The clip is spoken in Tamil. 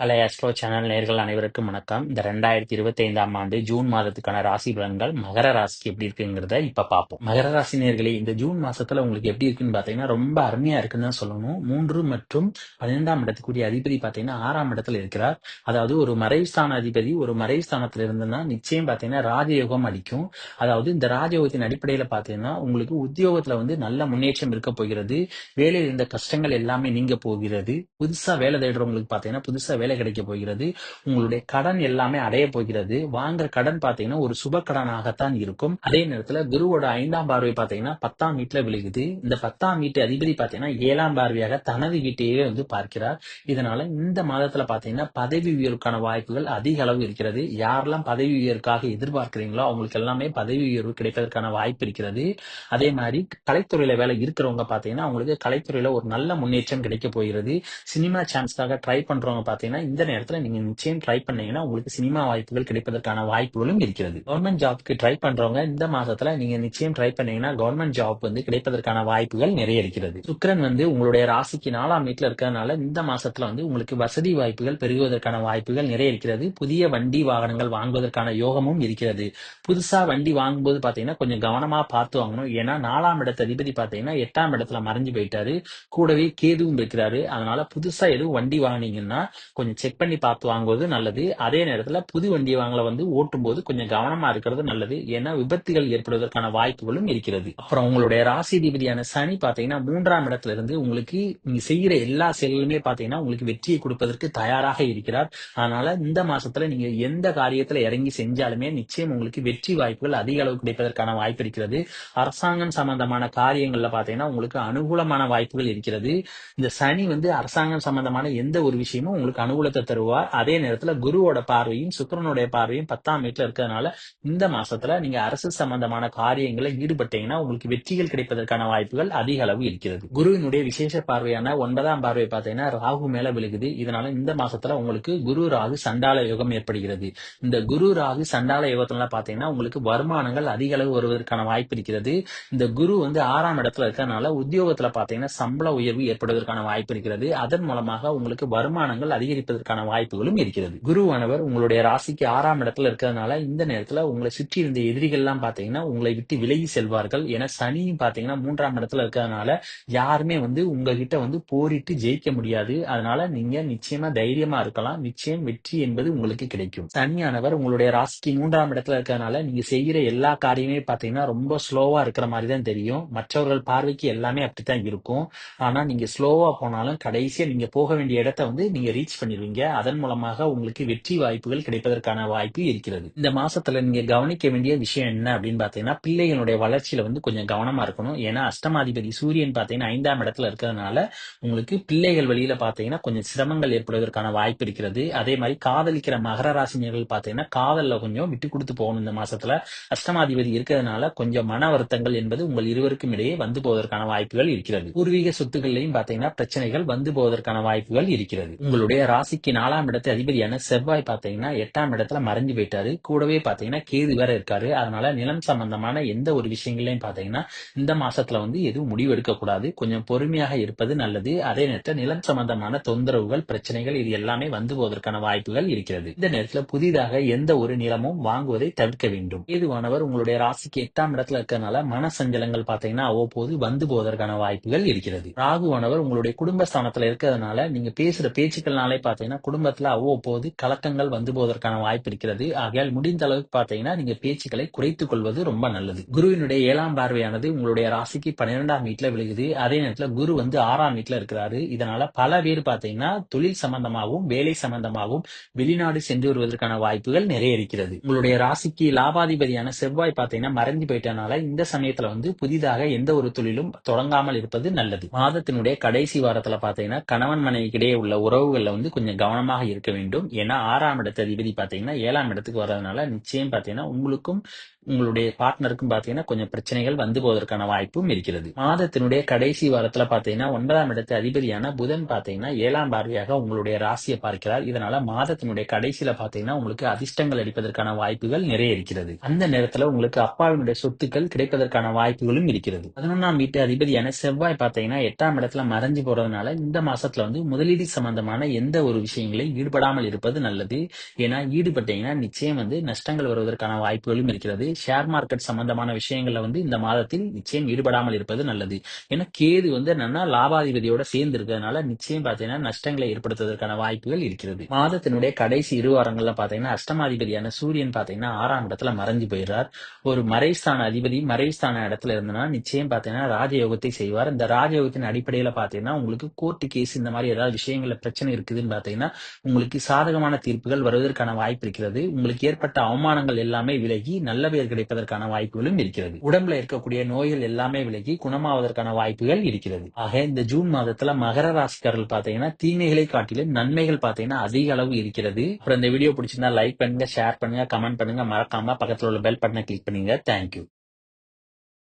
ஹலோ ஆஸ்ட்ரோ சேனல் நேர்கள் அனைவருக்கும் வணக்கம். இந்த ரெண்டாயிரத்தி இருபத்தி ஐந்தாம் ஆண்டு ஜூன் மாதத்துக்கான ராசி பலன்கள் மகர ராசிக்கு எப்படி இருக்குங்கிறத இப்ப பார்ப்போம். மகர ராசி நேர்களே இந்த ஜூன் மாசத்துல உங்களுக்கு எப்படி இருக்குன்னு பாத்தீங்கன்னா ரொம்ப அருமையா இருக்குன்னு தான் சொல்லணும். மூன்று மற்றும் பன்னிரெண்டாம் இடத்துக்குரிய அதிபதி பாத்தீங்கன்னா ஆறாம் இடத்துல இருக்கிறார். அதாவது ஒரு மறைவுஸ்தான அதிபதி ஒரு மறைவுஸ்தானத்துல இருந்ததுன்னா நிச்சயம் பாத்தீங்கன்னா ராஜயோகம் அடிக்கும். அதாவது இந்த ராஜயோகத்தின் அடிப்படையில பாத்தீங்கன்னா உங்களுக்கு உத்தியோகத்துல வந்து நல்ல முன்னேற்றம் இருக்க போகிறது. வேலையில் இருந்த கஷ்டங்கள் எல்லாமே நீங்க போகிறது. புதுசா வேலை தேடுறவங்களுக்கு பாத்தீங்கன்னா புதுசா வேலை கிடைக்க போகிறது. உங்களுடைய கடன் எல்லாமே அடைய போகிறது. வாங்குற கடன் பாத்தீங்கன்னா ஒரு சுப கடனாகத்தான் இருக்கும். அதே நேரத்துல குருவோட ஐந்தாம் பார்வை பாத்தீங்கன்னா பத்தாம் வீட்டுல விழுகுது. இந்த பத்தாம் வீட்டு அதிபதி பாத்தீங்கன்னா ஏழாம் பார்வையாக தனது வீட்டையே வந்து பார்க்கிறார். இதனால இந்த மாதத்துல பாத்தீங்கன்னா பதவி உயர்வுக்கான வாய்ப்புகள் அதிக அளவு இருக்கிறது. யாரெல்லாம் பதவி உயர்வுக்காக எதிர்பார்க்கிறீங்களோ அவங்களுக்கு எல்லாமே பதவி உயர்வு கிடைப்பதற்கான வாய்ப்பு இருக்கிறது. அதே மாதிரி கலைத்துறையில வேலை இருக்கிறவங்க பாத்தீங்கன்னா அவங்களுக்கு கலைத்துறையில ஒரு நல்ல முன்னேற்றம் கிடைக்க போகிறது. சினிமா சான்ஸ்க்காக ட்ரை பண்றவங்க பாத்தீங்கன்னா இந்த நேரத்துல நீங்க நிச்சயம் ட்ரை பண்ணீங்கன்னா உங்களுக்கு சினிமா வாய்ப்புகள் கிடைப்பதற்கான வாய்ப்புகளும் இருக்கிறது. கவர்மெண்ட் ஜாப்க்கு ட்ரை பண்றவங்க இந்த மாசத்துல நீங்க நிச்சயம் ட்ரை பண்ணீங்கன்னா கவர்மெண்ட் ஜாப் வந்து கிடைப்பதற்கான வாய்ப்புகள் நிறைய இருக்கிறது. சுக்கரன் வந்து உங்களுடைய ராசிக்கு நாலாம் வீட்டுல இருக்கிறதுனால இந்த மாசத்துல வந்து உங்களுக்கு வசதி வாய்ப்புகள் பெருகுவதற்கான வாய்ப்புகள் நிறைய இருக்கிறது. புதிய வண்டி வாகனங்கள் வாங்குவதற்கான யோகமும் இருக்கிறது. புதுசா வண்டி வாங்கும்போது பாத்தீங்கன்னா கொஞ்சம் கவனமா பார்த்து வாங்கணும். ஏன்னா நாலாம் இடத்த அதிபதி பாத்தீங்கன்னா எட்டாம் இடத்துல மறைஞ்சு போயிட்டாரு. கூடவே கேதுவும் இருக்கிறாரு. அதனால புதுசா எதுவும் வண்டி வாங்கினீங்கன்னா கொஞ்சம் செக் பண்ணி பார்த்து வாங்குவது நல்லது. அதே நேரத்துல புது வண்டி வாங்கல வந்து ஓட்டும் போது கொஞ்சம் கவனமா இருக்கிறது நல்லது. ஏன்னா விபத்துகள் ஏற்படுவதற்கான வாய்ப்புகளும் இருக்கிறது. அப்புறம் உங்களுடைய ராசி அதிபதியான சனி பாத்தீங்கன்னா மூன்றாம் இடத்துல இருந்து உங்களுக்கு நீங்க செய்யற எல்லா செயல்களுமே பாத்தீங்கன்னா உங்களுக்கு வெற்றியை கொடுப்பதற்கு தயாராக இருக்கிறார். அதனால இந்த மாசத்துல நீங்க எந்த காரியத்துல இறங்கி செஞ்சாலுமே நிச்சயம் உங்களுக்கு வெற்றி வாய்ப்புகள் அதிக அளவு கிடைப்பதற்கான வாய்ப்பு இருக்கிறது. அரசாங்கம் சம்பந்தமான காரியங்கள்ல பாத்தீங்கன்னா உங்களுக்கு அனுகூலமான வாய்ப்புகள் இருக்கிறது. இந்த சனி வந்து அரசாங்கம் சம்பந்தமான எந்த ஒரு விஷயமும் உங்களுக்கு அனுகூலத்தை தருவார். அதே நேரத்துல குருவோட பார்வையும் சுக்கரனுடைய பார்வையும் பத்தாம் வீட்டுல இருக்கிறதுனால இந்த மாசத்துல நீங்க அரசு சம்பந்தமான காரியங்களை ஈடுபட்டீங்கன்னா உங்களுக்கு வெற்றிகள் கிடைப்பதற்கான வாய்ப்புகள் அதிக அளவு இருக்கிறது. குருவினுடைய விசேஷ பார்வையான ஒன்பதாம் பார்வை பாத்தீங்கன்னா ராகு மேல விழுகுது. இதனால இந்த மாசத்துல உங்களுக்கு குரு ராகு சண்டால யோகம் ஏற்படுகிறது. இந்த குரு ராகு சண்டால யோகத்துல பாத்தீங்கன்னா உங்களுக்கு வருமானங்கள் அதிக அளவு வருவதற்கான வாய்ப்பு இருக்கிறது. இந்த குரு வந்து ஆறாம் இடத்துல இருக்கிறதுனால உத்தியோகத்துல பாத்தீங்கன்னா சம்பள உயர்வு ஏற்படுவதற்கான வாய்ப்பு இருக்கிறது. அதன் மூலமாக உங்களுக்கு வருமானங்கள் அதிகரிப்பதற்கான வாய்ப்புகளும் இருக்கிறது. குருவானவர் உங்களுடைய ராசிக்கு ஆறாம் இடத்துல இருக்கிறதுனால இந்த நேரத்துல உங்களை சுற்றி இருந்த எதிரிகள் எல்லாம் பாத்தீங்கன்னா உங்களை விட்டு விலகி செல்வார்கள். ஏன்னா சனியும் பாத்தீங்கன்னா மூன்றாம் இடத்துல இருக்கிறதுனால யாருமே வந்து உங்ககிட்ட வந்து போரிட்டு ஜெயிக்க முடியாது. அதனால நீங்க நிச்சயமா தைரியமா இருக்கலாம். நிச்சயம் வெற்றி என்பது உங்களுக்கு கிடைக்கும். சனியானவர் உங்களுடைய ராசிக்கு மூன்றாம் இடத்துல இருக்கிறதுனால நீங்க செய்யற எல்லா காரியமே பாத்தீங்கன்னா ரொம்ப ஸ்லோவா இருக்கிற மாதிரி தான் தெரியும். மற்றவர்கள் பார்வைக்கு எல்லாமே அப்படித்தான் இருக்கும். ஆனா நீங்க ஸ்லோவா போனாலும் கடைசியா நீங்க போக வேண்டிய இடத்த வந்து நீங்க ரீச் பண்ணி பண்ணிடுவீங்க. அதன் மூலமாக உங்களுக்கு வெற்றி வாய்ப்புகள் கிடைப்பதற்கான வாய்ப்பு இருக்கிறது. இந்த மாசத்துல நீங்க கவனிக்க வேண்டிய விஷயம் என்ன அப்படின்னு பாத்தீங்கன்னா பிள்ளைகளுடைய வளர்ச்சியில வந்து கொஞ்சம் கவனமா இருக்கணும். ஏன்னா அஷ்டமாதிபதி சூரியன் பாத்தீங்கன்னா ஐந்தாம் இடத்துல இருக்கிறதுனால உங்களுக்கு பிள்ளைகள் வழியில பாத்தீங்கன்னா கொஞ்சம் சிரமங்கள் ஏற்படுவதற்கான வாய்ப்பு இருக்கிறது. அதே மாதிரி காதலிக்கிற மகர ராசினியர்கள் பாத்தீங்கன்னா காதல்ல கொஞ்சம் விட்டு கொடுத்து போகணும் இந்த மாசத்துல. அஷ்டமாதிபதி இருக்கிறதுனால கொஞ்சம் மன வருத்தங்கள் என்பது உங்கள் இருவருக்கும் இடையே வந்து போவதற்கான வாய்ப்புகள் இருக்கிறது. பூர்வீக சொத்துக்கள்லையும் பாத்தீங்கன்னா பிரச்சனைகள் வந்து போவதற்கான வாய்ப்புகள் இருக்கிறது. உங்களுடைய ராசிக்கு நாலாம் இடத்து அதிபதியான செவ்வாய் பாத்தீங்கன்னா எட்டாம் இடத்துல மறைஞ்சு போயிட்டாரு. கூடவே பாத்தீங்கன்னா கேது வேற இருக்காரு. அதனால நிலம் சம்பந்தமான எந்த ஒரு விஷயங்களையும் பாத்தீங்கன்னா இந்த மாசத்துல வந்து எதுவும் முடிவு எடுக்க கூடாது கொஞ்சம் பொறுமையாக இருப்பது நல்லது. அதே நேரத்தில் நிலம் சம்பந்தமான தொந்தரவுகள் பிரச்சனைகள் இது எல்லாமே வந்து போவதற்கான வாய்ப்புகள் இருக்கிறது. இந்த நேரத்துல புதிதாக எந்த ஒரு நிலமும் வாங்குவதை தவிர்க்க வேண்டும். ஏதுவானவர் உங்களுடைய ராசிக்கு எட்டாம் இடத்துல இருக்கிறதுனால மன சஞ்சலங்கள் பாத்தீங்கன்னா அவ்வப்போது வந்து போவதற்கான வாய்ப்புகள் இருக்கிறது. ராகுவானவர் உங்களுடைய குடும்ப ஸ்தானத்துல இருக்கிறதுனால நீங்க பேசுற பேச்சுக்கள்னாலே பார்த்தீங்கன்னா குடும்பத்தில் அவ்வப்போது கலக்கங்கள் வந்து போவதற்கான வாய்ப்பு இருக்கிறது. ஆகையால் முடிந்த அளவுக்கு பார்த்தீங்கன்னா நீங்க பேச்சுக்களை குறைத்துக் கொள்வது ரொம்ப நல்லது. குருவினுடைய ஏழாம் பார்வையானது உங்களுடைய ராசிக்கு பன்னிரெண்டாம் வீட்டில் விழுகுது. அதே நேரத்தில் குரு வந்து ஆறாம் வீட்டில் இருக்கிறாரு. இதனால பல பேர் பார்த்தீங்கன்னா தொழில் சம்பந்தமாகவும் வேலை சம்பந்தமாகவும் வெளிநாடு சென்று வருவதற்கான வாய்ப்புகள் நிறைய இருக்கிறது. உங்களுடைய ராசிக்கு லாபாதிபதியான செவ்வாய் பார்த்தீங்கன்னா மறைஞ்சு போயிட்டனால இந்த சமயத்துல வந்து புதிதாக எந்த ஒரு தொழிலும் தொடங்காமல் இருப்பது நல்லது. மாதத்தினுடைய கடைசி வாரத்துல பாத்தீங்கன்னா கணவன் மனைவிக்கிடையே உள்ள உறவுகள்ல வந்து கொஞ்சம் கவனமாக இருக்க வேண்டும். ஏன்னா ஆறாம் இடத்த அதிபதி பாத்தீங்கன்னா ஏழாம் இடத்துக்கு வர்றதுனால நிச்சயம் பாத்தீங்கன்னா உங்களுக்கும் உங்களுடைய பார்ட்னருக்கும் பாத்தீங்கன்னா கொஞ்சம் பிரச்சனைகள் வந்து போவதற்கான வாய்ப்பும் இருக்கிறது. மாதத்தினுடைய கடைசி வாரத்துல பாத்தீங்கன்னா ஒன்பதாம் இடத்து அதிபதியான புதன் பாத்தீங்கன்னா ஏழாம் பார்வையாக உங்களுடைய ராசியை பார்க்கிறார். இதனால மாதத்தினுடைய கடைசியில பாத்தீங்கன்னா உங்களுக்கு அதிர்ஷ்டங்கள் அடிப்பதற்கான வாய்ப்புகள் நிறைய இருக்கிறது. அந்த நேரத்துல உங்களுக்கு அப்பாவினுடைய சொத்துக்கள் கிடைப்பதற்கான வாய்ப்புகளும் இருக்கிறது. பதினொன்றாம் வீட்டு அதிபதியான செவ்வாய் பாத்தீங்கன்னா எட்டாம் இடத்துல மறைஞ்சு போறதுனால இந்த மாசத்துல வந்து முதலீடு சம்பந்தமான எந்த ஒரு விஷயங்களையும் ஈடுபடாமல் இருப்பது நல்லது. ஏன்னா ஈடுபட்டீங்கன்னா நிச்சயம் வந்து நஷ்டங்கள் வருவதற்கான வாய்ப்புகளும் இருக்கிறது. ஷேர் மார்க்கெட் சம்பந்தமான விஷயங்கள்ல வந்து இந்த மாதத்தில் நிச்சயம் ஈடுபடாமல் இருப்பது நல்லது. ஏன்னா கேது வந்து என்னன்னா லாபாதிபதியோட சேர்ந்து இருக்கிறதுனால நிச்சயம் பாத்தீங்கன்னா நஷ்டங்களை ஏற்படுத்துவதற்கான வாய்ப்புகள் இருக்கிறது. மாதத்தினுடைய கடைசி இரு வாரங்கள்ல பாத்தீங்கன்னா அஷ்டமாதிபதியான சூரியன் பாத்தீங்கன்னா ஆறாம் இடத்துல மறைஞ்சு போயிடுறார். ஒரு மறைஸ்தான அதிபதி மறைஸ்தான இடத்துல இருந்தனா நிச்சயம் பாத்தீங்கன்னா ராஜயோகத்தை செய்வார். இந்த ராஜயோகத்தின் அடிப்படையில பாத்தீங்கன்னா உங்களுக்கு கோர்ட்டு கேஸ் இந்த மாதிரி ஏதாவது விஷயங்கள்ல பிரச்சனை இருக்குதுன்னு பாத்தீங்கன்னா உங்களுக்கு சாதகமான தீர்ப்புகள் வருவதற்கான வாய்ப்பு இருக்கிறது. உங்களுக்கு ஏற்பட்ட அவமானங்கள் எல்லாமே விலகி நல்ல பெயர் கிடைப்பதற்கான வாய்ப்புகளும் இருக்கிறது. உடம்புல இருக்கக்கூடிய நோய்கள் எல்லாமே விலகி குணமாவதற்கான வாய்ப்புகள் இருக்கிறது. ஆக இந்த ஜூன் மாதத்துல மகர ராசிக்காரர்கள் பாத்தீங்கன்னா தீமைகளை காட்டிலும் நன்மைகள் பாத்தீங்கன்னா அதிக அளவு இருக்கிறது. அப்புறம் இந்த வீடியோ பிடிச்சிருந்தா லைக் பண்ணுங்க ஷேர் பண்ணுங்க கமெண்ட் பண்ணுங்க. மறக்காம பக்கத்துல உள்ள பெல் பட்டனை கிளிக் பண்ணுங்க. தேங்க்யூ